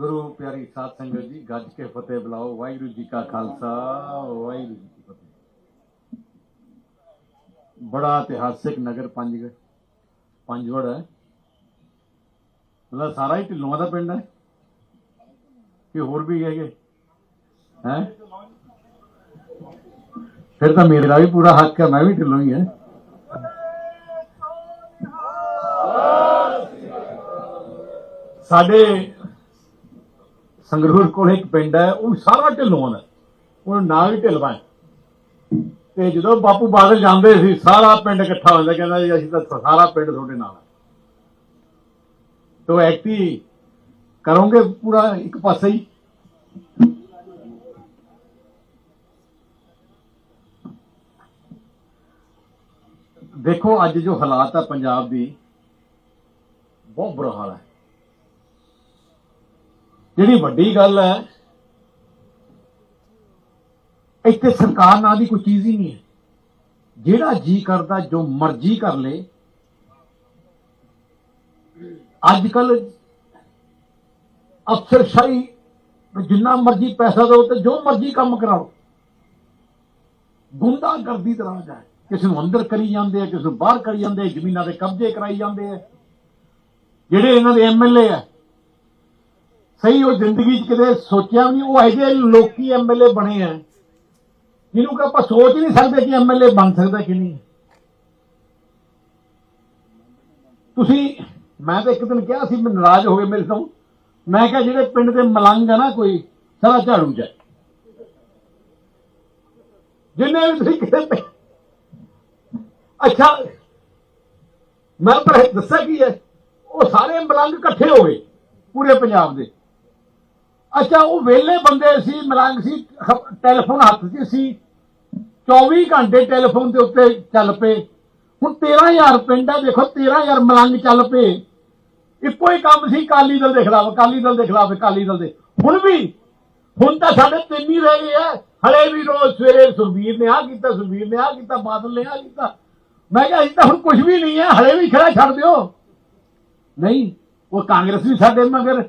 ਗੁਰੂ ਪਿਆਰੀ ਸਾਧ ਸੰਗਤ ਜੀ, ਗੱਜ ਕੇ ਫਤਿਹ ਬੁਲਾਓ। ਵਾਹਿਗੁਰੂ ਜੀ ਕਾ ਖਾਲਸਾ, ਵਾਹਿਗੁਰੂ ਜੀ ਕੀ ਫਤਿਹ। ਬੜਾ ਇਤਿਹਾਸਿਕ ਨਗਰ ਪੰਜ ਪੰਜਵੜ ਹੈ। ਮਤਲਬ ਸਾਰਾ ਹੀ ਢਿੱਲੋਂ ਦਾ ਪਿੰਡ ਹੈ। ਕਿ ਹੋਰ ਵੀ ਹੈਗੇ? ਹੈ? ਫਿਰ ਤਾਂ ਮੇਰਾ ਵੀ ਪੂਰਾ ਹੱਕ ਹੈ, ਮੈਂ ਵੀ ਢਿੱਲੋਂ ਹੀ ਹੈ। ਸਾਡੇ ਸੰਗਰੂਰ ਕੋਲ ਇੱਕ ਪਿੰਡ ਹੈ, ਉਹ ਸਾਰਾ ਢਿੱਲੋਂ ਦਾ ਉਹ ਨਾਂ ਵੀ ਢਿਲਵਾ ਹੈ ਤੇ ਜਦੋਂ ਬਾਪੂ ਬਾਦਲ ਜਾਂਦੇ ਸੀ, ਸਾਰਾ ਪਿੰਡ ਇਕੱਠਾ ਹੁੰਦਾ, ਕਹਿੰਦਾ ਜੀ, ਅਸੀਂ ਤਾਂ ਸਾਰਾ ਪਿੰਡ ਤੁਹਾਡੇ ਨਾਲ ਹੈ ਤੋ ਐਕਟੀ ਕਰੋਗੇ ਪੂਰਾ ਇੱਕ ਪਾਸੇ ਹੀ। ਦੇਖੋ, ਅੱਜ ਜੋ ਹਾਲਾਤ ਹੈ ਪੰਜਾਬ ਦੀ, ਬਹੁਤ ਬੁਰਾ ਹਾਲ ਹੈ। ਜਿਹੜੀ ਵੱਡੀ ਗੱਲ ਹੈ, ਇੱਥੇ ਸਰਕਾਰ ਨਾਂ ਦੀ ਕੋਈ ਚੀਜ਼ ਹੀ ਨਹੀਂ ਹੈ। ਜਿਹੜਾ ਜੀ ਕਰਦਾ, ਜੋ ਮਰਜ਼ੀ ਕਰ ਲੇ। ਅੱਜ ਕੱਲ ਅਫਸਰਸ਼ਾਹੀ ਜਿੰਨਾ ਮਰਜ਼ੀ ਪੈਸਾ ਦਿਓ ਤੇ ਜੋ ਮਰਜ਼ੀ ਕੰਮ ਕਰਾਓ। ਗੁੰਡਾਗਰਦੀ ਦਾ ਰਾਜ ਹੈ। ਕਿਸੇ ਨੂੰ ਅੰਦਰ ਕਰੀ ਜਾਂਦੇ ਆ, ਕਿਸੇ ਨੂੰ ਬਾਹਰ ਕਰੀ ਜਾਂਦੇ ਆ, ਜ਼ਮੀਨਾਂ ਦੇ ਕਬਜ਼ੇ ਕਰਾਈ ਜਾਂਦੇ ਆ। ਜਿਹੜੇ ਇਹਨਾਂ ਦੇ ਐਮਐਲਏ ਆ ਸਹੀ ਉਹ ਜ਼ਿੰਦਗੀ 'ਚ ਕਦੇ ਸੋਚਿਆ ਵੀ ਨਹੀਂ ਉਹ ਇਹੋ ਜਿਹੇ ਲੋਕੀ ਐਮਐਲਏ ਬਣੇ ਆ, ਜਿਹਨੂੰ ਕਿ ਆਪਾਂ ਸੋਚ ਨਹੀਂ ਸਕਦੇ ਕਿ ਐਮਐਲਏ ਬਣ ਸਕਦਾ ਕਿ ਨਹੀਂ। ਤੁਸੀਂ, ਮੈਂ ਤਾਂ ਇੱਕ ਦਿਨ ਕਿਹਾ ਸੀ, ਮੈਂ ਨਾਰਾਜ਼ ਹੋ ਗਏ ਮੇਰੇ ਤੋਂ। ਮੈਂ ਕਿਹਾ ਜਿਹੜੇ ਪਿੰਡ ਦੇ ਮਲੰਗ ਆ ਨਾ ਕੋਈ, ਸਾਰਾ ਝਾੜੂ ਜਾਏ ਜਿੰਨੇ ਵੀ ਤੁਸੀਂ ਕਿਤੇ ਅੱਛਾ, ਮੈਂ ਪਰ ਦੱਸਿਆ ਕੀ ਹੈ, ਉਹ ਸਾਰੇ ਮਲੰਗ ਇਕੱਠੇ ਹੋ ਗਏ, ਪੂਰੇ ਪੰਜਾਬ ਦੇ। ਅੱਛਾ, ਉਹ ਵੇਲੇ ਬੰਦੇ ਸੀ, ਮਲੰਗ ਸੀ ਟੈਲੀਫੋਨ ਹੱਥ 'ਚ ਸੀ। 24 ਘੰਟੇ ਟੈਲੀਫੋਨ ਦੇ ਉੱਤੇ ਚੱਲ ਪਏ। ਹੁਣ 13000 ਪਿੰਡ ਹੈ ਦੇਖੋ 13000 ਮਲੰਗ ਚੱਲ ਪਏ। ਇੱਕੋ ਹੀ ਕੰਮ ਸੀ ਕਾਲੀ ਦਲ ਦੇ ਖਿਲਾਫ ਕਾਲੀ ਦਲ ਦੇ ਖਿਲਾਫ ਕਾਲੀ ਦਲ ਦੇ। ਹੁਣ ਵੀ, ਹੁਣ ਤਾਂ ਸਾਡੇ ਤਿੰਨ ਹੀ ਰਹਿ ਗਏ ਆ। ਹਲੇ ਵੀ ਰੋਜ਼ ਸਵੇਰੇ ਸੁਖਬੀਰ ਨੇ ਆ ਕੀਤਾ ਸੁਖਬੀਰ ਨੇ ਆ ਕੀਤਾ, ਬਾਦਲ ਨੇ ਆ ਕੀਤਾ। ਮੈਂ ਕਿਹਾ, ਅਸੀਂ ਤਾਂ ਹੁਣ ਕੁਝ ਵੀ ਨਹੀਂ ਹੈ ਹਲੇ ਵੀ ਖੜਾ ਛੱਡ ਦਿਓ। ਨਹੀਂ, ਉਹ ਕਾਂਗਰਸ ਵੀ ਸਾਡੇ ਮਗਰ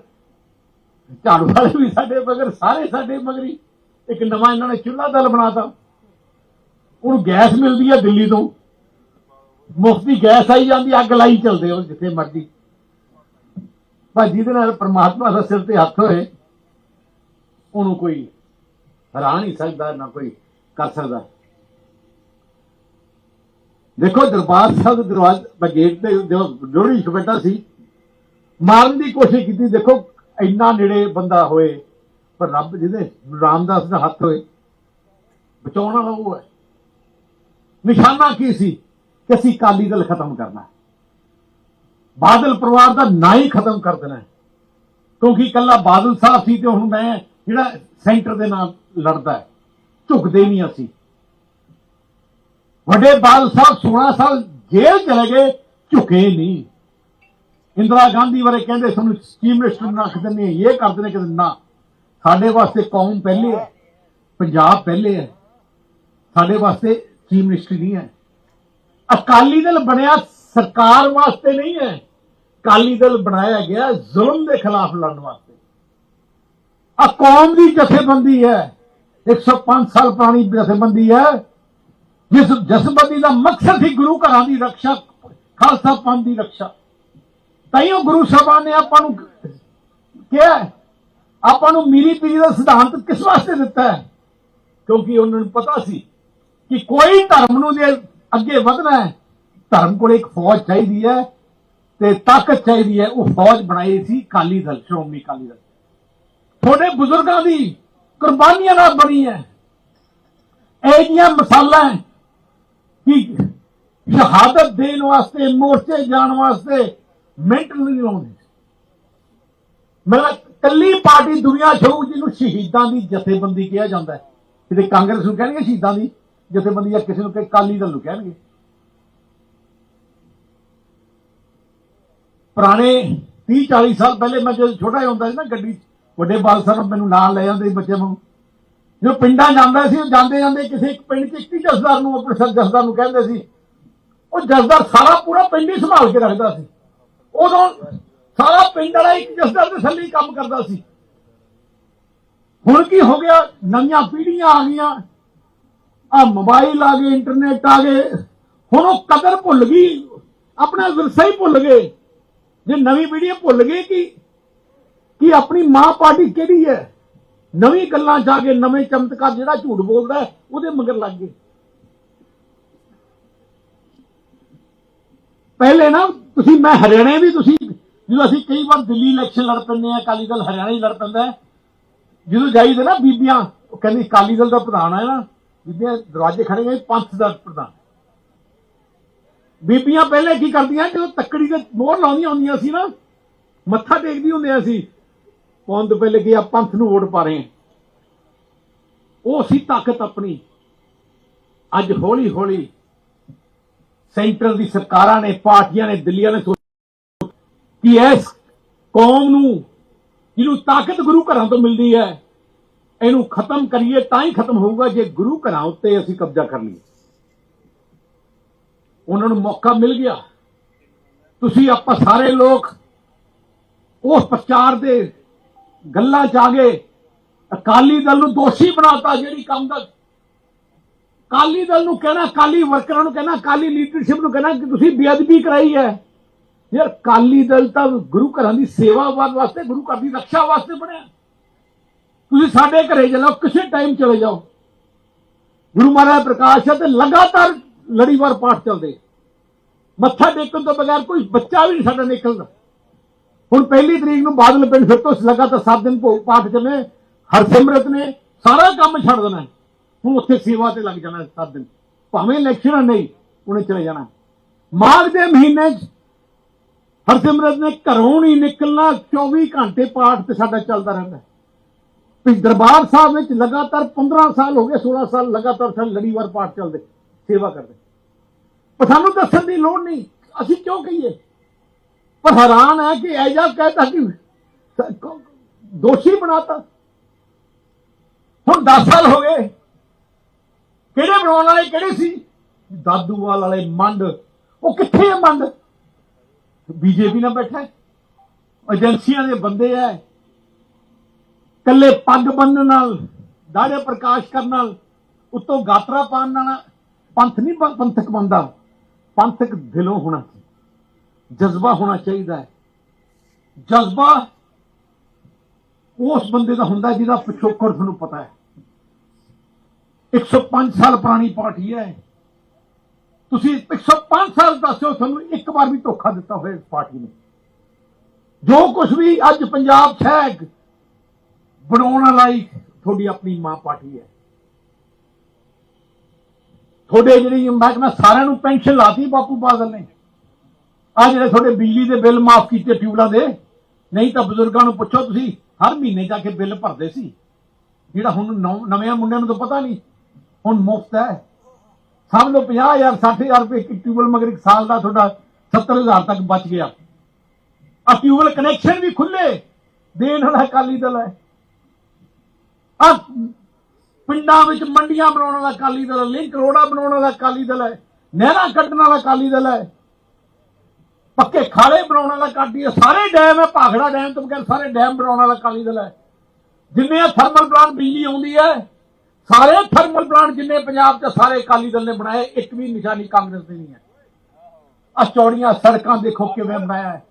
ਝਾੜੂ ਵਾਲੇ ਵੀ ਸਾਡੇ ਮਗਰ ਸਾਰੇ ਸਾਡੇ ਮਗਰੀ ਇੱਕ ਨਵਾਂ ਇਹਨਾਂ ਨੇ ਚੁੱਲ੍ਹਾ ਦਲ ਬਣਾਤਾ ਉਹਨੂੰ ਗੈਸ ਮਿਲਦੀ ਹੈ ਦਿੱਲੀ ਤੋਂ ਮੁਫਤੀ ਗੈਸ ਆਈ ਜਾਂਦੀ ਅੱਗ ਲਾਈ ਚਲਦੇ ਉਹ ਜਿੱਥੇ ਮਰਜ਼ੀ ਪਰ ਜਿਹਦੇ ਨਾਲ ਪ੍ਰਮਾਤਮਾ ਦਾ ਸਿਰ ਤੇ ਹੱਥ ਹੋਏ ਉਹਨੂੰ ਕੋਈ ਹਰਾ ਨਹੀਂ ਸਕਦਾ ਨਾ ਕੋਈ ਕਰ ਸਕਦਾ ਦੇਖੋ ਦਰਬਾਰ ਸਾਹਿਬ ਦੇ ਗੇਟ ਤੇ ਜੋ ਲੋਹੜੀ ਛਪੇਟਾ ਸੀ ਮਾਰਨ ਦੀ ਕੋਸ਼ਿਸ਼ ਕੀਤੀ ਦੇਖੋ ਇੰਨਾ ਨੇੜੇ ਬੰਦਾ ਹੋਏ, ਪਰ ਰੱਬ ਜਿਹਦੇ ਰਾਮਦਾਸ ਦਾ ਹੱਥ ਹੋਏ, ਬਚਾਉਣ ਵਾਲਾ ਉਹ ਹੈ। ਨਿਸ਼ਾਨਾ ਕੀ ਸੀ ਕਿ ਅਸੀਂ ਕਾਲੀ ਦਲ ਖਤਮ ਕਰਨਾ ਬਾਦਲ ਪਰਿਵਾਰ ਦਾ ਨਾਂ ਹੀ ਖਤਮ ਕਰ ਦੇਣਾ ਕਿਉਂਕਿ ਇਕੱਲਾ ਬਾਦਲ ਸਾਹਿਬ ਸੀ ਤੇ ਹੁਣ ਮੈਂ ਜਿਹੜਾ ਸੈਂਟਰ ਦੇ ਨਾਲ ਲੜਦਾ ਹੈ, ਝੁਕਦੇ ਨਹੀਂ ਅਸੀਂ। ਵੱਡੇ ਬਾਦਲ ਸਾਹਿਬ 16 ਸਾਲ ਜੇਲ੍ਹ ਚਲੇ ਗਏ, ਝੁਕੇ ਨਹੀਂ। ਇੰਦਰਾ ਗਾਂਧੀ ਬਾਰੇ ਕਹਿੰਦੇ ਸਾਨੂੰ ਚੀਫ ਮਿਨਿਸਟਰ ਰੱਖ ਦਿੰਦੇ ਨੇ ਇਹ ਕਰਦੇ ਨੇ ਕਿ ਨਾ। ਸਾਡੇ ਵਾਸਤੇ ਕੌਮ ਪਹਿਲੇ ਹੈ, ਪੰਜਾਬ ਪਹਿਲੇ ਹੈ। ਸਾਡੇ ਵਾਸਤੇ ਚੀਫ ਮਿਨਿਸਟਰ ਨਹੀਂ ਹੈ। ਅਕਾਲੀ ਦਲ ਬਣਿਆ ਸਰਕਾਰ ਵਾਸਤੇ ਨਹੀਂ ਹੈ। ਅਕਾਲੀ ਦਲ ਬਣਾਇਆ ਗਿਆ ਜ਼ੁਲਮ ਦੇ ਖਿਲਾਫ ਲੜਨ ਵਾਸਤੇ। ਆ ਕੌਮ ਦੀ ਜਥੇਬੰਦੀ ਹੈ। 105 ਸਾਲ ਪੁਰਾਣੀ ਜਥੇਬੰਦੀ ਹੈ, ਜਿਸ ਜਥੇਬੰਦੀ ਦਾ ਮਕਸਦ ਹੀ ਗੁਰੂ ਘਰਾਂ ਦੀ ਰੱਖਿਆ, ਖਾਲਸਾ ਪੰਥ ਦੀ ਰੱਖਿਆ। ਤਾਈਓ ਗੁਰੂ ਸਾਹਿਬਾਨ ਨੇ ਆਪਾਂ ਨੂੰ ਕਿਹਾ ਆਪਾਂ ਨੂੰ ਮੀਰੀ ਪੀਰੀ ਦਾ ਸਿਧਾਂਤ ਕਿਸ ਵਾਸਤੇ ਦਿੱਤਾ ਹੈ? ਕਿਉਂਕਿ ਉਹਨਾਂ ਨੂੰ ਪਤਾ ਸੀ ਕਿ ਕੋਈ ਧਰਮ ਨੂੰ ਜੇ ਅੱਗੇ ਵਧਣਾ ਹੈ, ਧਰਮ ਕੋਲ ਇੱਕ ਫੌਜ ਚਾਹੀਦੀ ਹੈ ਤੇ ਤਾਕਤ ਚਾਹੀਦੀ ਹੈ, ਉਹ ਫੌਜ ਬਣਾਈ ਸੀ ਕਾਲੀ ਦਲ, ਸ਼੍ਰੋਮਣੀ ਕਾਲੀ ਦਲ। ਤੁਹਾਡੇ ਬਜ਼ੁਰਗਾਂ ਦੀ ਕੁਰਬਾਨੀਆਂ ਨਾਲ ਬਣੀ ਹੈ। ਇਹ ਜੀਆਂ ਮਸਾਲਾ ਕਿ ਸ਼ਹਾਦਤ ਦੇਣ ਵਾਸਤੇ, ਮੋਰਚੇ ਜਾਣ ਵਾਸਤੇ ਮਿੰਟ ਨਹੀਂ ਲਾਉਂਦੇ। ਮਤਲਬ ਕੱਲੀ ਪਾਰਟੀ ਦੁਨੀਆ ਛੋਊ ਜਿਹਨੂੰ ਸ਼ਹੀਦਾਂ ਦੀ ਜਥੇਬੰਦੀ ਕਿਹਾ ਜਾਂਦਾ ਹੈ। ਕਿਤੇ ਕਾਂਗਰਸ ਨੂੰ ਕਹਿਣਗੇ ਸ਼ਹੀਦਾਂ ਦੀ ਜਥੇਬੰਦੀ ਜਾਂ ਕਿਸੇ ਨੂੰ ਕਿ ਕਾਲੀ ਦਲ ਨੂੰ ਕਹਿਣਗੇ। ਪੁਰਾਣੇ 30 40 ਸਾਲ ਪਹਿਲੇ ਮੈਂ ਜਦੋਂ ਛੋਟਾ ਜਿਹਾ ਹੁੰਦਾ ਸੀ ਨਾ ਗੱਡੀ 'ਚ, ਵੱਡੇ ਬਾਲ ਸਾਹਿਬ ਮੈਨੂੰ ਨਾਲ ਲੈ ਜਾਂਦੇ ਸੀ ਬੱਚੇ ਨੂੰ। ਜੋ ਪਿੰਡਾਂ ਜਾਂਦਾ ਸੀ ਉਹ ਜਾਂਦੇ ਜਾਂਦੇ ਕਿਸੇ ਇੱਕ ਪਿੰਡ 'ਚ ਇੱਕ ਹੀ ਜਸਦਾਰ ਨੂੰ ਆਪਣੇ ਸਰ ਜਸਦਾਰ ਨੂੰ ਕਹਿੰਦੇ ਸੀ। ਉਹ ਜਸਦਾਰ ਸਾਰਾ ਪੂਰਾ ਪਿੰਡ ਹੀ ਸੰਭਾਲ ਕੇ ਰੱਖਦਾ ਸੀ। ਉਦੋਂ ਸਾਰਾ ਪਿੰਡ ਵਾਲਾ ਇੱਕ ਜਸਦਾਰ ਦੇ ਥੱਲੇ ਕੰਮ ਕਰਦਾ ਸੀ। ਹੁਣ ਕੀ ਹੋ ਗਿਆ? ਨਵੀਆਂ ਪੀੜ੍ਹੀਆਂ ਆ ਗਈਆਂ। ਆ ਮੋਬਾਈਲ ਆ ਗਏ, ਇੰਟਰਨੈਟ ਆ ਗਏ। ਹੁਣ ਉਹ ਕਦਰ ਭੁੱਲ ਗਈ। ਆਪਣਾ ਵਿਰਸਾ ਹੀ ਭੁੱਲ ਗਏ। ਜੇ ਨਵੀਂ ਪੀੜ੍ਹੀ ਭੁੱਲ ਗਈ ਕਿ ਕਿ ਆਪਣੀ ਮਾਂ ਪਾਰਟੀ ਕਿਹੜੀ ਹੈ? ਨਵੀਂ ਗੱਲਾਂ ਜਾ ਕੇ ਨਵੇਂ ਚਮਤਕਾਰ ਜਿਹੜਾ ਝੂਠ ਬੋਲਦਾ ਉਹਦੇ ਮਗਰ ਲੱਗ ਗਏ। ਪਹਿਲੇ ਨਾ ਤੁਸੀਂ, ਮੈਂ ਹਰਿਆਣੇ ਵੀ ਤੁਸੀਂ, ਜਦੋਂ ਅਸੀਂ ਕਈ ਵਾਰ ਦਿੱਲੀ ਇਲੈਕਸ਼ਨ ਲੜ ਪੈਂਦੇ ਆ ਅਕਾਲੀ ਦਲ ਹਰਿਆਣਾ ਹੀ ਲੜ ਪੈਂਦਾ ਜਦੋਂ ਜਾਈਦੇ ਨਾ ਬੀਬੀਆਂ, ਉਹ ਕਹਿੰਦੀ ਅਕਾਲੀ ਦਲ ਦਾ ਪ੍ਰਧਾਨ ਹੈ ਨਾ, ਬੀਬੀਆਂ ਦਰਵਾਜ਼ੇ ਖੜੇ ਗਏ ਪੰਥ ਦਾ ਪ੍ਰਧਾਨ। ਬੀਬੀਆਂ ਪਹਿਲੇ ਕੀ ਕਰਦੀਆਂ, ਜਦੋਂ ਤੱਕੜੀ ਤੇ ਮੋਹਰ ਲਾਉਂਦੀਆਂ ਹੁੰਦੀਆਂ ਸੀ ਨਾ, ਮੱਥਾ ਟੇਕਦੀ ਹੁੰਦੀਆਂ ਸੀ, ਪਾਉਣ ਤੋਂ ਪਹਿਲੇ ਕਿ ਆ ਪੰਥ ਨੂੰ ਵੋਟ ਪਾ ਰਹੇ ਉਹ ਸੀ ਤਾਕਤ ਆਪਣੀ। ਅੱਜ ਹੌਲੀ ਹੌਲੀ ਸੈਂਟਰ ਦੀ ਸਰਕਾਰਾਂ ਨੇ, ਪਾਰਟੀਆਂ ਨੇ, ਦਿੱਲੀਆਂ ਨੇ ਕਿ ਇਸ ਕੌਮ ਨੂੰ, ਜਿਹਨੂੰ ਤਾਕਤ ਗੁਰੂ ਘਰਾਂ ਤੋਂ ਮਿਲਦੀ ਹੈ, ਇਹਨੂੰ ਖਤਮ ਕਰੀਏ, ਤਾਂ ਹੀ ਖਤਮ ਹੋਊਗਾ, ਜੇ ਗੁਰੂ ਘਰਾਂ ਉੱਤੇ ਅਸੀਂ ਕਬਜ਼ਾ ਕਰ ਲਈਏ। ਉਹਨਾਂ ਨੂੰ ਮੌਕਾ ਮਿਲ ਗਿਆ। ਤੁਸੀਂ ਆਪਾਂ ਸਾਰੇ ਲੋਕ ਉਸ ਪ੍ਰਚਾਰ ਦੇ ਗੱਲਾਂ ਚ ਆ ਗਏ। ਅਕਾਲੀ ਦਲ ਨੂੰ ਦੋਸ਼ੀ ਬਣਾਤਾ, ਜਿਹੜੀ ਕੰਮ ਦਾ ਅਕਾਲੀ ਦਲ ਨੂੰ ਕਹਿਣਾ, ਅਕਾਲੀ ਵਰਕਰਾਂ ਨੂੰ ਕਹਿਣਾ, ਅਕਾਲੀ ਲੀਡਰਸ਼ਿਪ ਨੂੰ ਕਹਿਣਾ ਕਿ ਤੁਸੀਂ ਬੇਅਦਬੀ ਕਰਾਈ ਹੈ। ਯਾਰ ਅਕਾਲੀ ਦਲ ਤਾਂ ਗੁਰੂ ਘਰਾਂ ਦੀ ਸੇਵਾ ਵਾਸਤੇ, ਗੁਰੂ ਘਰ ਦੀ ਰੱਖਿਆ ਵਾਸਤੇ ਬਣਿਆ। ਤੁਸੀਂ ਸਾਡੇ ਘਰੇ ਚਲੋ, ਕਿਸੇ ਟਾਈਮ ਚਲੇ ਜਾਓ। ਗੁਰੂ ਮਹਾਰਾਜ ਪ੍ਰਕਾਸ਼ ਹੈ ਤੇ ਲਗਾਤਾਰ ਲੜੀਵਾਰ ਪਾਠ ਚੱਲਦੇ ਮੱਥਾ ਟੇਕਣ ਤੋਂ ਬਗੈਰ ਕੋਈ ਬੱਚਾ ਵੀ ਨਹੀਂ ਸਾਡਾ ਨਿਕਲਦਾ। ਹੁਣ ਪਹਿਲੀ ਤਰੀਕ ਨੂੰ ਬਾਦਲ ਪਿੰਡ ਫਿਰ ਤੋਂ ਲਗਾਤਾਰ 7 ਦਿਨ ਭੋਗ ਪਾਠ ਚੱਲੇ ਹਰਸਿਮਰਤ ਨੇ ਸਾਰਾ ਕੰਮ ਛੱਡ ਦੇਣਾ ਹੈ। ਹੁਣ ਉੱਥੇ ਸੇਵਾ ਤੇ ਲੱਗ ਜਾਣਾ 7 ਦਿਨ ਭਾਵੇਂ ਇਲੈਕਸ਼ਨ ਨਹੀਂ, ਉਹਨੇ ਚਲੇ ਜਾਣਾ ਮਾਰਚ ਦੇ ਮਹੀਨੇ 'ਚ ਹਰਸਿਮਰਤ ਨੇ ਘਰੋਂ ਨਹੀਂ ਨਿਕਲਣਾ 24 ਘੰਟੇ ਪਾਠ ਤੇ ਸਾਡਾ ਚੱਲਦਾ ਰਹਿੰਦਾ ਹੈ। ਦਰਬਾਰ ਸਾਹਿਬ ਵਿੱਚ ਲਗਾਤਾਰ 15 ਸਾਲ ਹੋ ਗਏ 16 ਸਾਲ ਲਗਾਤਾਰ ਸਾਡੇ ਲੜੀਵਾਰ ਪਾਠ ਚੱਲਦੇ, ਸੇਵਾ ਕਰਦੇ ਪਰ ਸਾਨੂੰ ਦੱਸਣ ਦੀ ਲੋੜ ਨਹੀਂ, ਅਸੀਂ ਕਿਉਂ ਕਹੀਏ ਪਰ ਹੈਰਾਨ ਹੈ ਕਿ ਐਜਾ ਕਹਿਤਾ ਕਿ ਸ- ਦੋਸ਼ੀ ਬਣਾਤਾ ਹੁਣ 10 ਸਾਲ ਹੋ ਗਏ ਕਿਹੜੇ ਬਣਾਉਣ ਵਾਲੇ, ਕਿਹੜੇ ਸੀ? ਦਾਦੂਵਾਲ ਵਾਲੇ ਮੰਡ। ਉਹ ਕਿੱਥੇ ਹੈ ਮੰਡ? ਬੀਜੇਪੀ ਨਾਲ ਬੈਠਾ ਏਜੰਸੀਆਂ ਦੇ ਬੰਦੇ ਐ ਕੱਲੇ ਪੱਗ ਬੰਨਣ ਨਾਲ, ਦਾੜੇ ਪ੍ਰਕਾਸ਼ ਕਰਨ ਨਾਲ, ਉੱਤੋਂ ਗਾਤਰਾ ਪਾਣ ਨਾਲ ਪੰਥ ਨਹੀਂ ਪੰਥਕ ਬੰਦਾ ਪੰਥਕ ਦਿਲੋਂ ਹੋਣਾ ਚਾਹੀਦਾ। ਜਜ਼ਬਾ ਹੋਣਾ ਚਾਹੀਦਾ ਹੈ। ਜਜ਼ਬਾ ਉਸ ਬੰਦੇ ਦਾ ਹੁੰਦਾ ਜਿਹਦਾ ਪਿਛੋਕੜ ਤੁਹਾਨੂੰ ਪਤਾ ਹੈ। 105 ਸਾਲ ਪੁਰਾਣੀ ਪਾਰਟੀ ਹੈ ਤੁਸੀਂ 105 ਸਾਲ ਦੱਸਿਓ, ਤੁਹਾਨੂੰ ਇੱਕ ਵਾਰ ਵੀ ਧੋਖਾ ਦਿੱਤਾ ਹੋਇਆ ਇਸ ਪਾਰਟੀ ਨੇ। ਜੋ ਕੁਝ ਵੀ ਅੱਜ ਪੰਜਾਬ 'ਚ ਬਣਾਉਣ ਵਾਲਾ ਤੁਹਾਡੀ ਆਪਣੀ ਮਾਂ ਪਾਰਟੀ ਹੈ। ਤੁਹਾਡੇ ਜਿਹੜੀ ਮਹਿਕਮਾ ਸਾਰਿਆਂ ਨੂੰ ਪੈਨਸ਼ਨ ਲਾਤੀ ਬਾਪੂ ਬਾਦਲ ਨੇ। ਆ ਜਿਹੜੇ ਤੁਹਾਡੇ ਬਿਜਲੀ ਦੇ ਬਿੱਲ ਮਾਫ ਕੀਤੇ ਟਿਊਬਲਾਂ ਦੇ, ਨਹੀਂ ਤਾਂ ਬਜ਼ੁਰਗਾਂ ਨੂੰ ਪੁੱਛੋ ਤੁਸੀਂ, ਹਰ ਮਹੀਨੇ ਜਾ ਕੇ ਬਿੱਲ ਭਰਦੇ ਸੀ। ਜਿਹੜਾ ਹੁਣ ਨਵੇਂ ਮੁੰਡਿਆਂ ਨੂੰ ਤਾਂ ਪਤਾ ਨਹੀਂ ਹੁਣ ਮੁਫਤ ਹੈ। ਸਮਝ ਲਓ 50000 60000 ਰੁਪਏ ਇੱਕ ਟਿਊਬਲ ਮਗਰ ਇੱਕ ਸਾਲ ਦਾ ਤੁਹਾਡਾ 70000 ਤੱਕ ਬਚ ਗਿਆ। ਆ ਟਿਊਬਲ ਕਨੈਕਸ਼ਨ ਵੀ ਖੁੱਲੇ ਦੇਣ ਵਾਲਾ ਅਕਾਲੀ ਦਲ ਹੈ। ਆ ਪਿੰਡਾਂ ਵਿੱਚ ਮੰਡੀਆਂ ਬਣਾਉਣ ਵਾਲਾ ਅਕਾਲੀ ਦਲ ਹੈ, ਲਿੰਕ ਰੋੜਾ ਬਣਾਉਣ ਵਾਲਾ ਅਕਾਲੀ ਦਲ ਹੈ, ਨਹਿਰਾਂ ਕੱਢਣ ਵਾਲਾ ਅਕਾਲੀ ਦਲ ਹੈ। ਪੱਕੇ ਖਾਲੇ ਬਣਾਉਣ ਵਾਲਾ ਕਾਡੀ ਸਾਰੇ ਡੈਮ ਹੈ, ਭਾਖੜਾ ਡੈਮ ਤੋਂ ਬਗੈਰ ਸਾਰੇ ਡੈਮ ਬਣਾਉਣ ਵਾਲਾ ਅਕਾਲੀ ਦਲ ਹੈ। ਜਿੰਨੇ ਥਰਮਲ ਪਲਾਂਟ ਬਿਜਲੀ ਆਉਂਦੀ ਹੈ ਸਾਰੇ ਥਰਮਲ ਪਲਾਂਟ ਜਿੰਨੇ ਪੰਜਾਬ 'ਚ ਸਾਰੇ ਅਕਾਲੀ ਦਲ ਨੇ ਬਣਾਏ ਇੱਕ ਵੀ ਨਿਸ਼ਾਨੀ ਕਾਂਗਰਸ ਦੀ ਨਹੀਂ ਹੈ। ਆ ਸੜਕਾਂ ਦੇਖੋ ਕਿਵੇਂ ਬਣਾਇਆ ਹੈ।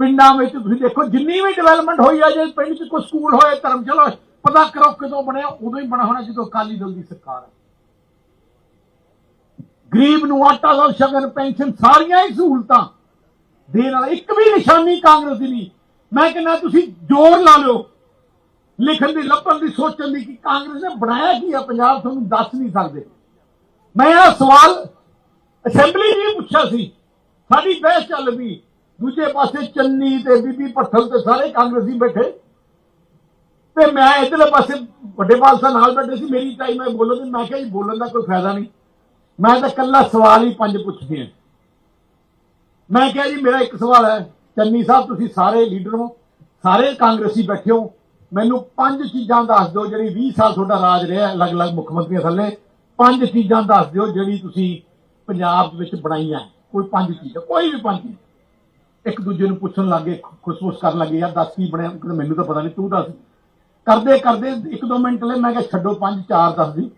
ਪਿੰਡਾਂ ਵਿੱਚ ਤੁਸੀਂ ਦੇਖੋ ਜਿੰਨੀ ਵੀ ਡਿਵੈਲਪਮੈਂਟ ਹੋਈ ਹੈ ਜੇ ਪਿੰਡ 'ਚ ਕੋਈ ਸਕੂਲ ਹੋਏ ਧਰਮਸ਼ਾਲਾ ਹੋਏ, ਪਤਾ ਕਰੋ ਕਦੋਂ ਬਣਿਆ ਉਦੋਂ ਹੀ ਬਣਾ ਹੋਣਾ ਜਦੋਂ ਅਕਾਲੀ ਦਲ ਦੀ ਸਰਕਾਰ ਹੈ। ਗਰੀਬ ਨੂੰ ਆਟਾ ਦਾਲ ਸ਼ਗਨ ਪੈਨਸ਼ਨ ਸਾਰੀਆਂ ਹੀ ਸਹੂਲਤਾਂ ਦੇਣ ਵਾਲਾ ਇੱਕ ਵੀ ਨਿਸ਼ਾਨੀ ਕਾਂਗਰਸ ਦੀ ਨਹੀਂ। ਮੈਂ ਕਹਿੰਦਾ ਤੁਸੀਂ ਜ਼ੋਰ ਲਾ ਲਓ। ਲਿਖਣ ਦੀ ਲੱਭਣ ਦੀ ਸੋਚਣ ਦੀ ਕਿ ਕਾਂਗਰਸ ਨੇ ਬਣਾਇਆ ਕੀ ਆ ਪੰਜਾਬ? ਤੁਹਾਨੂੰ ਦੱਸ ਨਹੀਂ ਸਕਦੇ। ਮੈਂ ਇਹ ਸਵਾਲ ਅਸੈਂਬਲੀ ਜੀ ਪੁੱਛਿਆ ਸੀ। ਸਾਡੀ ਬਹਿਸ ਚੱਲ ਪਈ। ਦੂਜੇ ਪਾਸੇ ਚੰਨੀ ਤੇ ਬੀਬੀ ਪੱਠਲ ਤੇ ਸਾਰੇ ਕਾਂਗਰਸੀ ਬੈਠੇ। ਤੇ ਮੈਂ ਇਧਰਲੇ ਪਾਸੇ ਵੱਡੇ ਬਾਲ ਨਾਲ ਬੈਠੇ ਸੀ। ਮੇਰੀ ਟਾਈਮ ਮੈਂ ਬੋਲਣ ਦੀ ਮੈਂ ਕਿਹਾ ਜੀ ਬੋਲਣ ਦਾ ਕੋਈ ਫਾਇਦਾ ਨਹੀਂ। ਮੈਂ ਤਾਂ ਕੱਲਾ ਸਵਾਲ ਹੀ ਪੰਜ ਪੁੱਛਦੇ ਹਾਂ ਮੈਂ ਕਿਹਾ ਜੀ, ਮੇਰਾ ਇੱਕ ਸਵਾਲ ਹੈ। ਚੰਨੀ ਸਾਹਿਬ, ਤੁਸੀਂ ਸਾਰੇ ਲੀਡਰ ਹੋ। ਸਾਰੇ ਕਾਂਗਰਸੀ ਬੈਠੇ ਹੋ। ਮੈਨੂੰ ਪੰਜ ਚੀਜ਼ਾਂ ਦੱਸ ਦਿਓ ਜਿਹੜੀ 20 ਸਾਲ ਤੁਹਾਡਾ ਰਾਜ ਰਿਹਾ, ਅਲੱਗ-ਅਲੱਗ ਮੁੱਖ ਮੰਤਰੀਆਂ ਥੱਲੇ। ਪੰਜ ਚੀਜ਼ਾਂ ਦੱਸ ਦਿਓ ਜਿਹੜੀ ਤੁਸੀਂ ਪੰਜਾਬ ਵਿੱਚ ਬਣਾਈਆਂ। ਕੋਈ ਪੰਜ ਚੀਜ਼ਾਂ, ਕੋਈ ਵੀ ਪੰਜ ਚੀਜ਼। ਇੱਕ ਦੂਜੇ ਨੂੰ ਪੁੱਛਣ ਲੱਗੇ ਖੁਸਫੁਸ ਕਰਨ ਲੱਗੇ ਯਾਰ ਦੱਸ ਕੀ ਬਣਿਆ? ਮੈਨੂੰ ਤਾਂ ਪਤਾ ਨਹੀਂ ਤੂੰ ਦੱਸ। ਕਰਦੇ ਕਰਦੇ ਇੱਕ ਦੋ ਮਿੰਟ ਲਈ ਮੈਂ ਕਿਹਾ ਛੱਡੋ ਪੰਜ, ਚਾਰ ਦੱਸ ਦੀ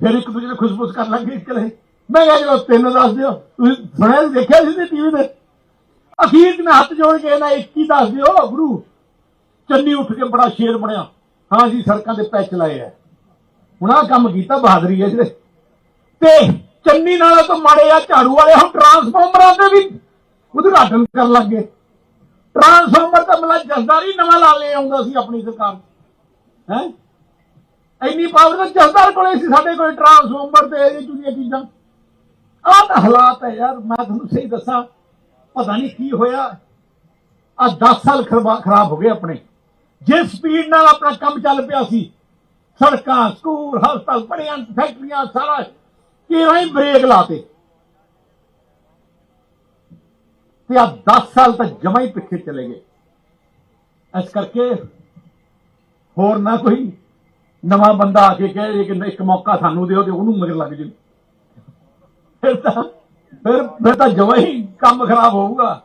ਫਿਰ ਇੱਕ ਦੂਜੇ ਨੂੰ ਖੁਸ਼ਬੂਸ ਕਰਨ ਲੱਗੇ ਚਲੇ ਮੈਂ ਕਿਹਾ ਜਦੋਂ ਤਿੰਨ ਦੱਸ ਦਿਓ, ਤੁਸੀਂ ਸੁਣਿਆ ਦੇਖਿਆ ਸੀ ਟੀਵੀ ਤੇ? ਅਖੀਰ ਮੈਂ ਹੱਥ ਜੋੜ ਕੇ ਨਾ ਇੱਕ ਹੀ ਦੱਸ ਦਿਓ, ਗੁਰੂ। ਚੰਨੀ ਉੱਠ ਕੇ ਬੜਾ ਸ਼ੇਰ ਬਣਿਆ। ਹਾਂ ਜੀ ਸੜਕਾਂ ਤੇ ਪੈਚ ਲਾਏ ਆ। ਹੁਣ ਆਹ ਕੰਮ ਕੀਤਾ ਬਹਾਦਰੀ ਹੈ ਜਿਹੜੇ ਤੇ ਚੰਨੀ ਨਾਲੋਂ ਤਾਂ ਮਾੜੇ ਆ, ਝਾੜੂ ਵਾਲੇ ਹੁਣ ਟਰਾਂਸਫਾਰਮਰਾਂ ਤੇ ਵੀ ਉਦਘਾਟਨ ਕਰਨ ਲੱਗੇ ਟਰਾਂਸਫਾਰਮਰ ਤਾਂ ਮਤਲਬ ਜਸਦਾਰ ਹੀ ਨਵਾਂ ਲਾ ਲੈ ਆਉਂਦਾ ਸੀ ਆਪਣੀ ਸਰਕਾਰ ਹੈ? ਇੰਨੀ ਪਾਵਰ ਤਾਂ ਜਸਦਾਰ ਕੋਲੇ ਸੀ ਸਾਡੇ ਕੋਲ ਟਰਾਂਸਫਾਰਮਰ ਤੇ ਇਹ ਚੁਣੀਆਂ ਚੀਜ਼ਾਂ। ਆਹ ਤਾਂ ਹਾਲਾਤ ਹੈ ਯਾਰ, ਮੈਂ ਤੁਹਾਨੂੰ ਸਹੀ ਦੱਸਾਂ। ਪਤਾ ਨਹੀਂ ਕੀ ਹੋਇਆ। ਆ 10 ਸਾਲ ਖਰਬਾ- ਖਰਾਬ ਹੋ ਗਏ ਆਪਣੇ। ਜਿਸ ਸਪੀਡ ਨਾਲ ਆਪਣਾ ਕੰਮ ਚੱਲ ਪਿਆ ਸੀ, ਸੜਕਾਂ, ਸਕੂਲ, ਹਸਪਤਾਲ ਪੜੀਆਂ ਫੈਕਟਰੀਆਂ, ਸਾਰਾ ਕਿਰਾਂ ਹੀ ਬ੍ਰੇਕ ਲਾਤੇ। ਤੇ ਆ 10 ਸਾਲ ਤੱਕ ਜਮਾ ਹੀ ਪਿੱਛੇ ਚਲੇ ਗਏ। ਇਸ ਕਰਕੇ ਹੋਰ ਨਾ ਕੋਈ ਨਵਾਂ ਬੰਦਾ ਆ ਕੇ ਕਹੇ ਕਿ ਇੱਕ ਮੌਕਾ ਸਾਨੂੰ ਦਿਓ ਤੇ ਉਹਨੂੰ ਮਗਰ ਲੱਗ ਜੇ ਫਿਰ ਤਾਂ ਫਿਰ ਫਿਰ ਤਾਂ ਜਮਾ ਹੀ ਕੰਮ ਖਰਾਬ ਹੋਊਗਾ।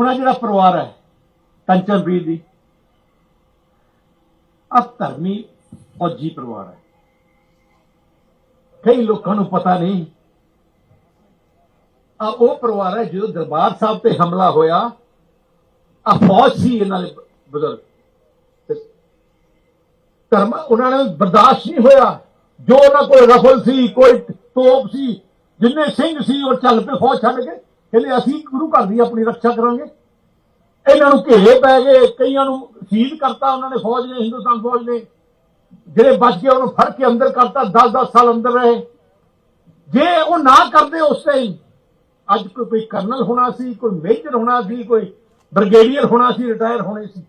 ਹੁਣ ਆਹ ਜਿਹੜਾ ਪਰਿਵਾਰ ਹੈ ਕੰਚਨਪ੍ਰੀਤ ਦੀ ਆ ਧਰਮੀ ਫੌਜੀ ਪਰਿਵਾਰ ਹੈ। ਕਈ ਲੋਕਾਂ ਨੂੰ ਪਤਾ ਨਹੀਂ ਆ ਉਹ ਪਰਿਵਾਰ ਹੈ ਜਦੋਂ ਦਰਬਾਰ ਸਾਹਿਬ ਤੇ ਹਮਲਾ ਹੋਇਆ ਆ ਫੌਜ ਸੀ ਇਹਨਾਂ ਦੇ ਬਜ਼ੁਰਗ। ਧਰਮ ਉਹਨਾਂ ਨੇ ਬਰਦਾਸ਼ਤ ਨਹੀਂ ਹੋਇਆ। ਜੋ ਉਹਨਾਂ ਕੋਲ ਰਫਲ ਸੀ, ਕੋਈ ਤੋਪ ਸੀ, ਜਿੰਨੇ ਸਿੰਘ ਸੀ, ਉਹ ਚੱਲ ਪਏ ਫੌਜ ਛੱਡ ਕੇ। ਕਹਿੰਦੇ ਅਸੀਂ ਗੁਰੂ ਘਰ ਦੀ ਆਪਣੀ ਰੱਖਿਆ ਕਰਾਂਗੇ। ਇਹਨਾਂ ਨੂੰ ਘੇਰੇ ਪੈ ਗਏ ਕਈਆਂ ਨੂੰ ਸ਼ਹੀਦ ਕਰਤਾ, ਉਹਨਾਂ ਨੇ ਫੌਜ ਨੇ, ਹਿੰਦੁਸਤਾਨ ਫੌਜ ਨੇ। ਜਿਹੜੇ ਬਚ ਗਏ, ਉਹਨੂੰ ਫੜ ਕੇ ਅੰਦਰ ਕਰਤਾ 10-10 ਸਾਲ ਅੰਦਰ ਰਹੇ। ਜੇ ਉਹ ਨਾ ਕਰਦੇ ਉਸ ਟਾਈਮ ਅੱਜ ਕੋਈ ਕੋਈ ਕਰਨਲ ਹੋਣਾ ਸੀ, ਕੋਈ ਮੇਜਰ ਹੋਣਾ ਸੀ, ਕੋਈ ਬ੍ਰਿਗੇਡੀਅਰ ਹੋਣਾ ਸੀ, ਰਿਟਾਇਰ ਹੋਣੇ ਸੀ।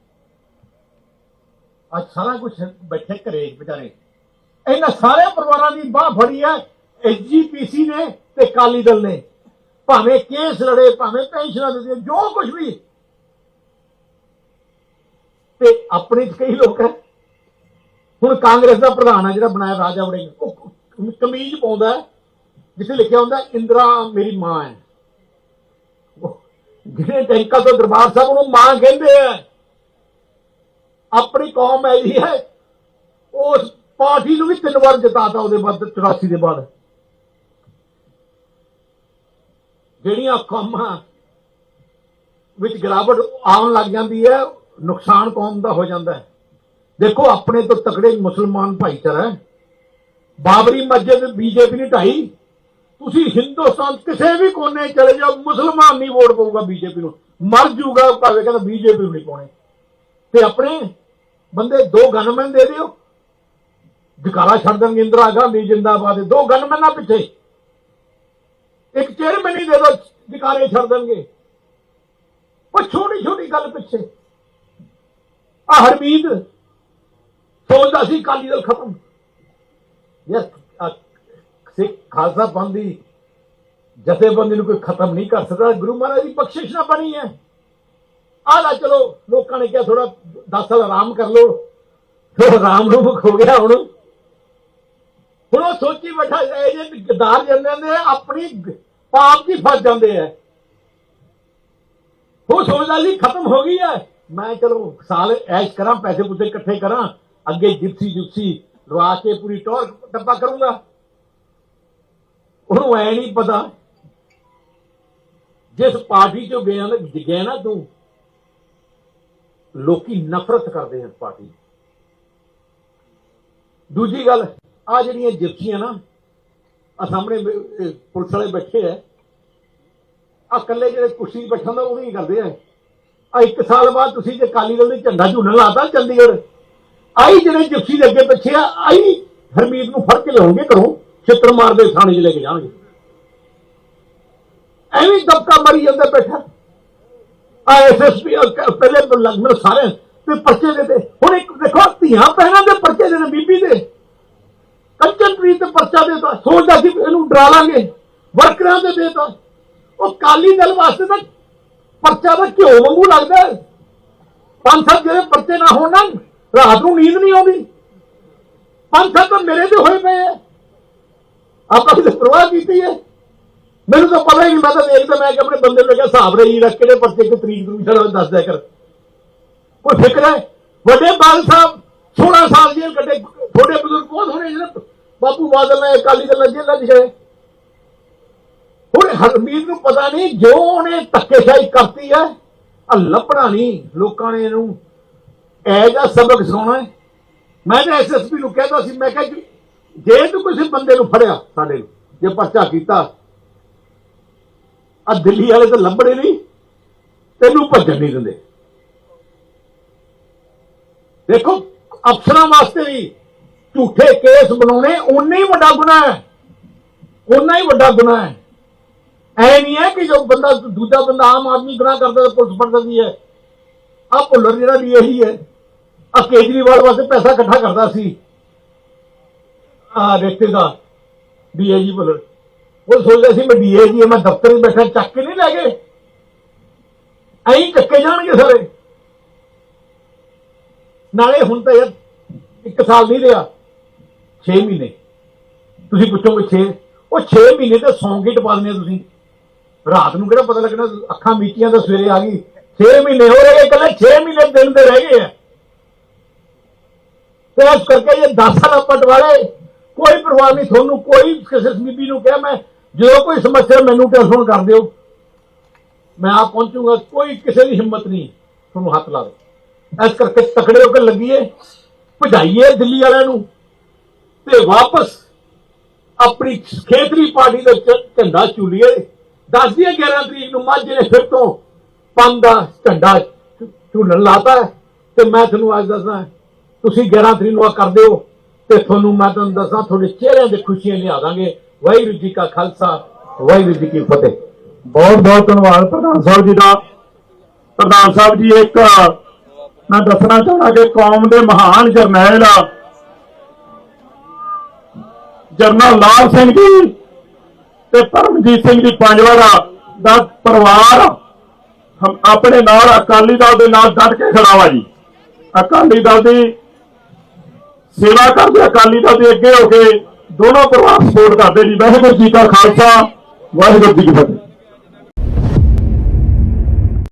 ਅੱਜ ਸਾਰਾ ਕੁਝ ਬੈਠੇ ਘਰੇ ਵਿਚਾਰੇ। ਇਹਨਾਂ ਸਾਰੇ ਪਰਿਵਾਰਾਂ ਦੀ ਬਾਹ ਫੜੀ ਹੈ। ਐਸਜੀਪੀਸੀ ਨੇ ਤੇ ਕਾਲੀ ਦਲ ਨੇ। ਭਾਵੇਂ ਕੇਸ ਲੜੇ, ਭਾਵੇਂ ਪੈਨਸ਼ਨਾਂ ਦਿੱਤੀਆਂ ਜੋ ਕੁਝ ਵੀ। ਤੇ ਆਪਣੇ ਚ ਕਈ ਲੋਕ ਹੈ। ਹੁਣ ਕਾਂਗਰਸ ਦਾ ਪ੍ਰਧਾਨ ਹੈ ਜਿਹੜਾ ਬਣਾਇਆ ਰਾਜਾ ਵੜਿੰਗ। ਉਹ ਕਮੀਜ਼ ਪਾਉਂਦਾ ਜਿੱਥੇ ਲਿਖਿਆ ਹੁੰਦਾ ਇੰਦਰਾ ਮੇਰੀ ਮਾਂ ਹੈ। ਜਿਹੜੇ ਟੈਂਕਾ ਤੋਂ ਦਰਬਾਰ ਸਾਹਿਬ ਨੂੰ ਮਾਂ ਕਹਿੰਦੇ ਆ। ਆਪਣੀ ਕੌਮ ਹੈ ਜੀ, ਹੈ। ਉਸ ਪਾਰਟੀ ਨੂੰ ਵੀ ਤਿੰਨ ਵਾਰ ਜਿਤਾਤਾ ਉਹਦੇ ਬਾਅਦ 84 ਦੇ ਬਾਅਦ। ਜਿਹੜੀਆਂ ਕੌਮਾਂ ਵਿੱਚ ਗਿਰਾਵਟ ਆਉਣ ਲੱਗ ਜਾਂਦੀ ਹੈ, ਨੁਕਸਾਨ ਕੌਮ ਦਾ ਹੋ ਜਾਂਦਾ ਹੈ। ਦੇਖੋ, ਆਪਣੇ ਤੋਂ ਤਕੜੇ ਮੁਸਲਮਾਨ ਭਾਈਚਾਰਾ ਹੈ। ਬਾਬਰੀ ਮਸਜਿਦ ਬੀਜੇਪੀ ਨੇ ਢਾਈ। ਤੁਸੀਂ ਹਿੰਦੁਸਤਾਨ ਕਿਸੇ ਵੀ ਕੋਨੇ ਚਲੇ ਜਾਓ, ਮੁਸਲਮਾਨ ਨਹੀਂ ਵੋਟ ਪਾਊਗਾ ਬੀਜੇਪੀ ਨੂੰ। ਮਰ ਜੂਗਾ ਭਾਵੇਂ ਕਹਿੰਦਾ ਬੀਜੇਪੀ ਨੂੰ ਨਹੀਂ ਪਾਉਣੇ। ਤੇ ਆਪਣੇ ਬੰਦੇ ਦੋ ਗਨਮੈਨ ਦੇ ਦਿਓ। ਜਕਾਰਾ ਛੱਡ ਦੇਣਗੇ, ਇੰਦਰਾ ਗਾਂਧੀ ਜਿੰਦਾਬਾਦ ਦੇ ਦੋ ਗਨਮੈਨਾਂ ਪਿੱਛੇ। ਇੱਕ ਚੇਅਰਮੈਨ ਹੀ ਦੇ ਦੋ ਜਕਾਰੇ ਛੱਡ ਦੇਣਗੇ। ਉਹ ਛੋਟੀ ਛੋਟੀ ਗੱਲ ਪਿੱਛੇ। ਆ ਹਰਮੀਤ, ਸੋਚਦਾ ਸੀ ਕਾਲੀ ਦਲ ਖਤਮ। ਯਾਰ ਸਿੱਖ ਖਾਲਸਾ ਪੰਥ ਦੀ ਜਥੇਬੰਦੀ ਨੂੰ ਕੋਈ ਖਤਮ ਨਹੀਂ ਕਰ ਸਕਦਾ। ਗੁਰੂ ਮਹਾਰਾਜ ਦੀ ਬਖਸ਼ਿਸ਼ ਨਾ ਬਣੀ ਹੈ। ਆਹ ਲੈ ਚਲੋ, ਲੋਕਾਂ ਨੇ ਕਿਹਾ ਥੋੜਾ 10 ਸਾਲ ਆਰਾਮ ਕਰ ਲਓ। ਫਿਰ ਆਰਾਮ ਨੂੰ ਹੋ ਗਿਆ ਹੁਣ। ਹੁਣ ਉਹ ਸੋਚੀ ਬੈਠਾ ਇਹ ਜੇ ਗਦਾਰ ਜਾਂਦੇ ਨੇ ਆਪਣੀ ਪਾਪ ਦੀ ਫਸ ਜਾਂਦੇ ਆ। ਉਹ ਸੋਚਦਾ ਲਈ ਖਤਮ ਹੋ ਗਈ ਹੈ। ਮੈਂ ਚਲੋ ਸਾਲ ਐਸ਼ ਕਰਾਂ, ਪੈਸੇ ਪੁੱਤੇ ਇਕੱਠੇ ਕਰਾਂ, ਅੱਗੇ ਜਿਪਸੀ ਜੁਪਸੀ ਲਵਾ ਕੇ ਪੂਰੀ ਟੌਰ ਡੱਬਾ ਕਰੂੰਗਾ। ਉਹਨੂੰ ਐ ਨਹੀਂ ਪਤਾ ਜਿਸ ਪਾਰਟੀ ਚੋਂ ਗਿਆ ਨਾ ਗਿਆ ਨਾ ਤੂੰ, ਲੋਕੀ ਨਫ਼ਰਤ ਕਰਦੇ ਹਨ ਪਾਰਟੀ ਦੂਜੀ ਗੱਲ ਆ ਜਿਹੜੀਆਂ ਜਿਪਸੀਆਂ ਨਾ ਆ ਸਾਹਮਣੇ ਪੁਲਿਸ ਵਾਲੇ ਬੈਠੇ ਆ ਆ ਕੱਲੇ ਜਿਹੜੇ ਕੁਰਸੀ 'ਤੇ ਬੈਠਾ ਉਹ ਨਹੀਂ ਕਰਦੇ ਆ। ਆ ਇੱਕ ਸਾਲ ਬਾਅਦ ਤੁਸੀਂ ਜੇ ਕਾਲੀ ਦਲ ਦੇ ਝੰਡਾ ਝੂਲਣ ਲਾਤਾ ਚੰਡੀਗੜ੍ਹ ਆਈ ਜਿਹੜੇ ਜਿਪਸੀ ਦੇ ਅੱਗੇ ਪਿੱਛੇ ਆ ਆਈ ਹਰਮੀਤ ਨੂੰ ਫੜ ਕੇ ਲਿਆਉਣਗੇ ਘਰੋਂ, ਛਿੱਤਰ ਮਾਰਦੇ ਥਾਣੇ 'ਚ ਲੈ ਕੇ ਜਾਣਗੇ। ਐਵੇਂ ਹੀ ਦਬਕਾ ਮਰੀ ਜਾਂਦਾ ਬੈਠਾ। ਆ ਐਸਐਸਪੀ ਪਹਿਲੇ ਲਗਭਗ ਸਾਰੇ ਤੇ ਪਰਚੇ ਦੇ ਹੁਣ ਇੱਕ ਦੇਖੋ, ਧੀਆਂ ਪਹਿਲਾਂ ਦੇ ਪਰਚੇ ਦੇ ਬੀਬੀ ਦੇ। ਕੰਚਨਪ੍ਰੀਤ ਤੇ ਪਰਚਾ ਦੇਤਾ। ਸੋਚਦਾ ਸੀ ਇਹਨੂੰ ਡਰਾ ਲਾਂਗੇ। ਵਰਕਰਾਂ ਦੇ ਦੇਤਾ। ਉਹ ਕਾਲੀ ਦਲ ਵਾਸਤੇ ਤਾਂ ਪਰਚਾ ਦਾ ਘਿਓ ਵਾਂਗੂ ਲੱਗਦਾ ਪੰਜ ਸੱਤ ਜਿਹੜੇ ਪਰਚੇ ਨਾ ਹੋਣ ਨਾ ਰਾਤ ਨੂੰ ਨੀਂਦ ਨਹੀਂ ਆਉਂਦੀ। ਪੰਜ ਸੱਤ ਤਾਂ ਮੇਰੇ ਤੇ ਹੋਏ ਪਏ ਆ ਆਪਾਂ ਕਿਤੇ ਪ੍ਰਵਾਹ ਕੀਤੀ ਹੈ। ਮੈਨੂੰ ਤਾਂ ਪਤਾ ਹੀ ਨਹੀਂ, ਮੈਂ ਤਾਂ ਦੇਖਦਾ ਮੈਂ ਕਿ ਆਪਣੇ ਬੰਦੇ ਨੂੰ ਕਿਹਾ, ਹਿਸਾਬ ਰਹੀ ਰੱਖ ਕੇ ਪਰਚੇ ਕਿ ਤਰੀਕ ਨੂੰ ਛੜਾ ਦੱਸ ਦਿਆ ਕਰ। ਕੋਈ ਫਿਕਰ ਹੈ? ਵੱਡੇ ਬਾਲ ਸਾਹਿਬ 16 ਸਾਲ ਦੀ ਕੱਢੇ। ਥੋੜੇ ਬਜ਼ੁਰਗ ਬਹੁਤ ਹੋਣੇ ਜਿਹੜੇ ਬਾਪੂ ਬਾਦਲ ਨੇ ਅਕਾਲੀ ਦਲ ਨਾਲ ਜੇਲ੍ਹਾਂ ਗਏ। ਹੁਣ ਹਰਮੀਤ ਨੂੰ ਪਤਾ ਨਹੀਂ ਜੋ ਉਹਨੇ ਧੱਕੇਸ਼ਾਹੀ ਕਰਤੀ ਹੈ ਆ ਲੱਭਣਾ ਨਹੀਂ। ਲੋਕਾਂ ਨੇ ਇਹਨੂੰ ਐ ਸਬਕ ਸੁਣਾਉਣਾ ਮੈਂ ਤਾਂ ਐਸਐਸਪੀ ਨੂੰ ਕਹਿੰਦਾ ਸੀ, ਮੈਂ ਕਿਹਾ ਜੇ ਤੂੰ ਕਿਸੇ ਬੰਦੇ ਨੂੰ ਫੜਿਆ ਸਾਡੇ ਨੂੰ ਜੇ ਪਰਚਾ ਕੀਤਾ ਆ ਦਿੱਲੀ ਵਾਲੇ ਤਾਂ ਲੱਭਣੇ ਨਹੀਂ, ਤੈਨੂੰ ਭੱਜਣ ਨਹੀਂ ਦਿੰਦੇ। ਦੇਖੋ, ਅਫਸਰਾਂ ਵਾਸਤੇ ਵੀ ਝੂਠੇ ਕੇਸ ਬਣਾਉਣੇ ਉਨਾ ਹੀ ਵੱਡਾ ਗੁਨਾਹ ਹੈ। ਉਨਾ ਹੀ ਵੱਡਾ ਗੁਨਾਹ ਹੈ। ਐ ਨਹੀਂ ਹੈ ਕਿ ਜੋ ਬੰਦਾ ਦੂਜਾ ਬੰਦਾ ਆਮ ਆਦਮੀ ਗੁਨਾਹ ਕਰਦਾ ਤਾਂ ਪੁਲਿਸ ਫੜ ਸਕਦੀ ਹੈ। ਆ ਭੁੱਲਰ ਜਿਹੜਾ ਵੀ ਇਹੀ ਹੈ ਆ ਕੇਜਰੀਵਾਲ ਵਾਸਤੇ ਪੈਸਾ ਇਕੱਠਾ ਕਰਦਾ ਸੀ। ਆ ਰਿਸ਼ਤੇ ਦਾ ਡੀਏਜੀ ਭੁੱਲਰ। ਉਹ ਸੋਚਦਾ ਸੀ ਮੈਂ ਡੀਏਜੀ ਮੈਂ ਦਫ਼ਤਰ 'ਚ ਬੈਠਾ, ਚੱਕ ਕੇ ਨਹੀਂ ਲੈ ਗਏ। ਐਂ ਚੱਕੇ ਜਾਣਗੇ ਸਾਰੇ। ਨਾਲੇ ਹੁਣ ਤਾਂ ਯਾਰ ਇੱਕ ਸਾਲ ਨਹੀਂ ਰਿਹਾ। 6 ਮਹੀਨੇ। ਤੁਸੀਂ ਪੁੱਛੋਗੇ 6 ਉਹ 6 ਮਹੀਨੇ ਤੇ ਸੌਂ ਕੇ ਟਪਾ ਦਿੰਦੇ ਹੋ ਤੁਸੀਂ। ਰਾਤ ਨੂੰ ਕਿਹੜਾ ਪਤਾ ਲੱਗਣਾ, ਅੱਖਾਂ ਮੀਚੀਆਂ ਤਾਂ ਸਵੇਰੇ ਆ ਗਈ। 6 ਮਹੀਨੇ ਹੋ ਰਹੇ ਇਕੱਲੇ 6 ਮਹੀਨੇ ਦਿਨ ਦੇ ਰਹਿ ਗਏ ਆ। ਤੇ ਇਸ ਕਰਕੇ ਇਹ 10 ਸਾਲ ਪਟਵਾਲੇ ਕੋਈ ਪਰਵਾਹ ਨਹੀਂ, ਤੁਹਾਨੂੰ ਕੋਈ ਕਿਸੇ ਸਮੀਬੀ ਨੂੰ ਕਿਹਾ ਮੈਂ, ਜਦੋਂ ਕੋਈ ਸਮੱਸਿਆ ਮੈਨੂੰ ਟੈਲੀਫੋਨ ਕਰ ਦਿਓ। ਮੈਂ ਆ ਪਹੁੰਚੂਗਾ, ਕੋਈ ਕਿਸੇ ਦੀ ਹਿੰਮਤ ਨਹੀਂ, ਤੁਹਾਨੂੰ ਹੱਥ ਲਾ ਦੇ। ਇਸ ਕਰਕੇ ਤਕੜੇ ਹੋ ਕੇ ਲੱਗੀਏ, ਭਜਾਈਏ ਦਿੱਲੀ ਵਾਲਿਆਂ ਨੂੰ। ਤੇ ਵਾਪਸ ਆਪਣੀ ਖੇਤਰੀ ਪਾਰਟੀ ਦਾ ਝੰਡਾ ਚੁਲੀਏ ਦੱਸ ਦਈਏ 11 ਤਰੀਕ ਨੂੰ ਮਾਝੇ ਨੇ ਫਿਰ ਤੋਂ ਪੰਜ ਦਾ ਝੰਡਾ ਝੂਲਣ ਲਾਤਾ ਤੇ ਮੈਂ ਤੁਹਾਨੂੰ ਅੱਜ ਦੱਸਦਾ ਤੁਸੀਂ 11 ਤਰੀਕ ਨੂੰ ਆ ਕਰ ਦਿਓ ਤੇ ਤੁਹਾਨੂੰ ਮੈਂ ਤੁਹਾਨੂੰ ਦੱਸਾਂ ਤੁਹਾਡੇ ਚਿਹਰਿਆਂ ਤੇ ਖੁਸ਼ੀਆਂ ਲਿਆ ਦਾਂਗੇ। ਵਾਹਿਗੁਰੂ ਜੀ ਕਾ ਖਾਲਸਾ, ਵਾਹਿਗੁਰੂ ਜੀ ਕੀ ਫਤਿਹ। ਬਹੁਤ ਬਹੁਤ ਧੰਨਵਾਦ ਪ੍ਰਧਾਨ ਸਾਹਿਬ ਜੀ ਦਾ। ਪ੍ਰਧਾਨ ਸਾਹਿਬ ਜੀ, ਇੱਕ ਮੈਂ ਦੱਸਣਾ ਚਾਹੁੰਦਾ ਕਿ ਕੌਮ ਦੇ ਮਹਾਨ ਜਰਨੈਲ ਜਰਨਲ ਲਾਲ ਸਿੰਘ ਜੀ ਤੇ ਪਰਮਜੀਤ ਸਿੰਘ ਜੀ ਪੰਜਵਾੜਾ ਦਾ ਪਰਿਵਾਰ। ਆਪਣੇ ਨਾਲ ਅਕਾਲੀ ਦਲ ਦੇ ਨਾਲ ਡਟ ਕੇ ਖੜਾ ਵਾ ਜੀ। ਅਕਾਲੀ ਦਲ ਦੀ ਸੇਵਾ ਕਰਦੇ, ਅਕਾਲੀ ਦਲ ਦੇ ਅੱਗੇ ਹੋ ਕੇ ਦੋਨੋਂ ਪਰਿਵਾਰ ਸਪੋਰਟ ਕਰਦੇ ਜੀ। ਵਾਹਿਗੁਰੂ ਜੀ ਕਾ ਖਾਲਸਾ, ਵਾਹਿਗੁਰੂ ਜੀ ਕੀ ਫਤਿਹ।